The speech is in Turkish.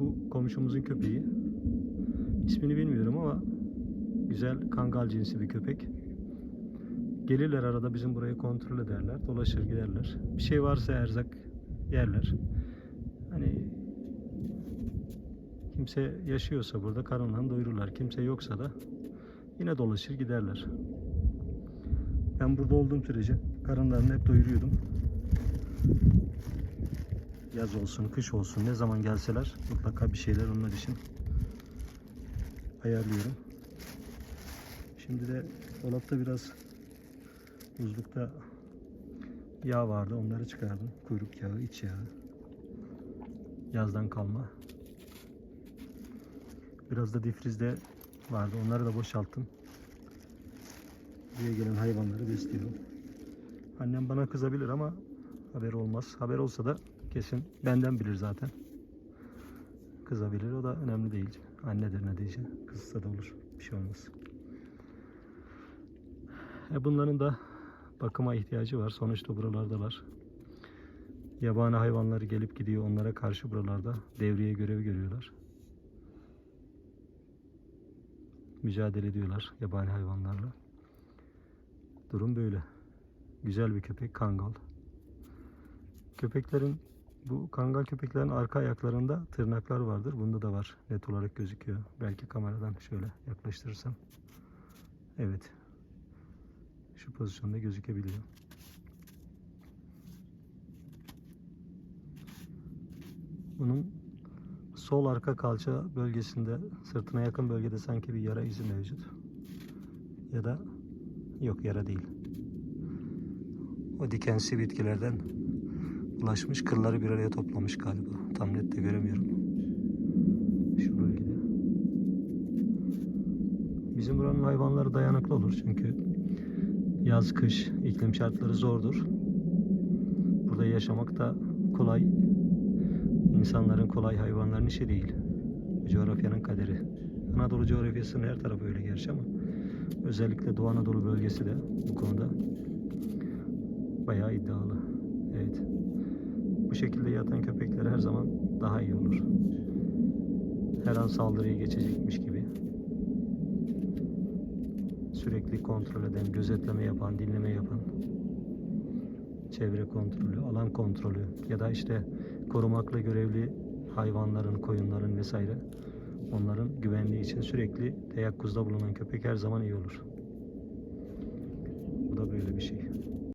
Bu komşumuzun köpeği. İsmini bilmiyorum ama güzel kangal cinsi bir köpek. Gelirler arada bizim burayı kontrol ederler. Dolaşır giderler. Bir şey varsa erzak yerler. Hani kimse yaşıyorsa burada karınlarını doyururlar. Kimse yoksa da yine dolaşır giderler. Ben burada olduğum sürece karınlarını hep doyuruyordum. Yaz olsun, kış olsun ne zaman gelseler mutlaka bir şeyler onlar için ayarlıyorum. Şimdi de dolapta biraz buzlukta yağ vardı. Onları çıkardım. Kuyruk yağı, iç yağı. Yazdan kalma. Biraz da difrizde vardı. Onları da boşalttım. Buraya gelen hayvanları besliyorum. Annem bana kızabilir ama haber olmaz. Haber olsa da kesin benden bilir zaten. Kızabilir. O da önemli değil. Annedir ne diyeceğim. Kızsa da olur. Bir şey olmaz. E bunların da bakıma ihtiyacı var. Sonuçta buralardalar. Yabani hayvanları gelip gidiyor. Onlara karşı buralarda devriye görevi görüyorlar. Mücadele ediyorlar yabani hayvanlarla. Durum böyle. Güzel bir köpek kangal. Köpeklerin bu kangal köpeklerin arka ayaklarında tırnaklar vardır. Bunda da var. Net olarak gözüküyor. Belki kameradan şöyle yaklaştırırsam. Evet. Şu pozisyonda gözükebiliyor. Bunun sol arka kalça bölgesinde sırtına yakın bölgede sanki bir yara izi mevcut. Ya da yok yara değil. O dikensi bitkilerden bulaşmış kırları bir araya toplamış galiba. Tam net de göremiyorum. Şu bölgede. Bizim buranın hayvanları dayanıklı olur çünkü yaz kış iklim şartları zordur. Burada yaşamak da kolay. İnsanların kolay hayvanların işi değil. Bu coğrafyanın kaderi. Anadolu coğrafyasının her tarafı öyle gerçi ama özellikle Doğu Anadolu bölgesi de bu konuda bayağı iddialı. Evet. Şekilde yatan köpekler her zaman daha iyi olur. Her an saldırıya geçecekmiş gibi. Sürekli kontrol eden, gözetleme yapan, dinleme yapan, çevre kontrolü, alan kontrolü ya da işte korumakla görevli hayvanların, koyunların vesaire onların güvenliği için sürekli teyakkuzda bulunan köpek her zaman iyi olur. Bu da böyle bir şey.